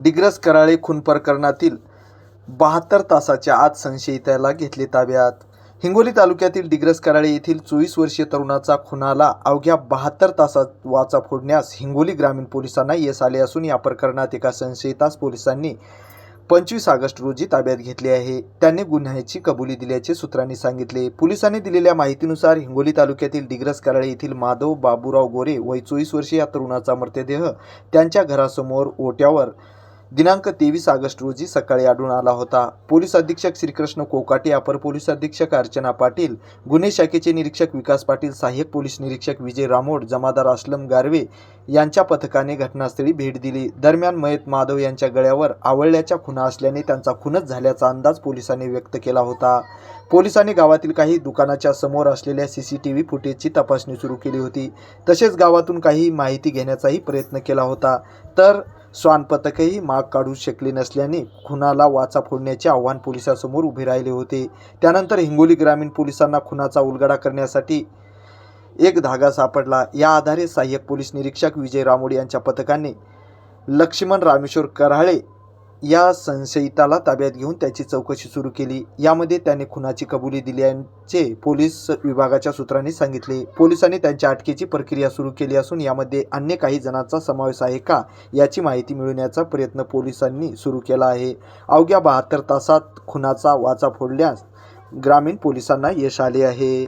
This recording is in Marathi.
डिग्रस कराळे खून प्रकरणातील बहात्तर तासाच्या आत संशयिताला घेतले ताब्यात. हिंगोली तालुक्यातील डिग्रस कराळे येथील चोवीस वर्षीय तरुणाचा खुनाला अवघ्या बहात्तर तासात वाचा फोडण्यास हिंगोली ग्रामीण पोलिसांना यश आले असून या प्रकरणात एका संशयितास पोलिसांनी पंचवीस ऑगस्ट रोजी ताब्यात घेतले आहे. त्यांनी गुन्ह्याची कबुली दिल्याचे सूत्रांनी सांगितले. पोलिसांनी दिलेल्या माहितीनुसार हिंगोली तालुक्यातील डिग्रस कराळे येथील माधव बाबूराव गोरे वय चोवीस वर्षीय या तरुणाचा मृतदेह त्यांच्या घरासमोर ओट्यावर दिनांक तेवीस ऑगस्ट रोजी सकाळी आढळून आला होता. पोलीस अधीक्षक श्रीकृष्ण कोकाटे अपर पोलीस अधीक्षक अर्चना पाटील गुन्हे शाखेचे निरीक्षक विकास पाटील सहाय्यक पोलीस निरीक्षक विजय रामोड जमादार असलम गारवे यांच्या पथकाने घटनास्थळी भेट दिली. दरम्यान मयत माधव यांच्या गळ्यावर आवळल्याच्या खुणा असल्याने त्यांचा खूनच झाल्याचा अंदाज पोलिसांनी व्यक्त केला होता. पोलिसांनी गावातील काही दुकानाच्या समोर असलेल्या सी सी टी व्ही फुटेजची तपासणी सुरू केली होती. तसेच गावातून काही माहिती घेण्याचाही प्रयत्न केला होता. तर श्वान पथकही माग काढू शकले नसल्याने खुनाला वाचा फोडण्याचे आव्हान पोलिसांसमोर उभे राहिले होते. त्यानंतर हिंगोली ग्रामीण पोलिसांना खुनाचा उलगडा करण्यासाठी एक धागा सापडला. या आधारे सहाय्यक पोलीस निरीक्षक विजय रामोड यांच्या पथकाने लक्ष्मण रामेश्वर कराळे या संशयिताला ताब्यात घेऊन त्याची चौकशी सुरू केली. यामध्ये त्याने खुनाची कबुली दिल्याचे पोलीस विभागाच्या सूत्रांनी सांगितले. पोलिसांनी त्यांच्या अटकेची प्रक्रिया सुरू केली असून यामध्ये अन्य काही जणांचा समावेश आहे का याची माहिती मिळवण्याचा प्रयत्न पोलिसांनी सुरू केला आहे. अवघ्या बहात्तर तासात खुनाचा वाचा फोडल्यास ग्रामीण पोलिसांना यश आले आहे.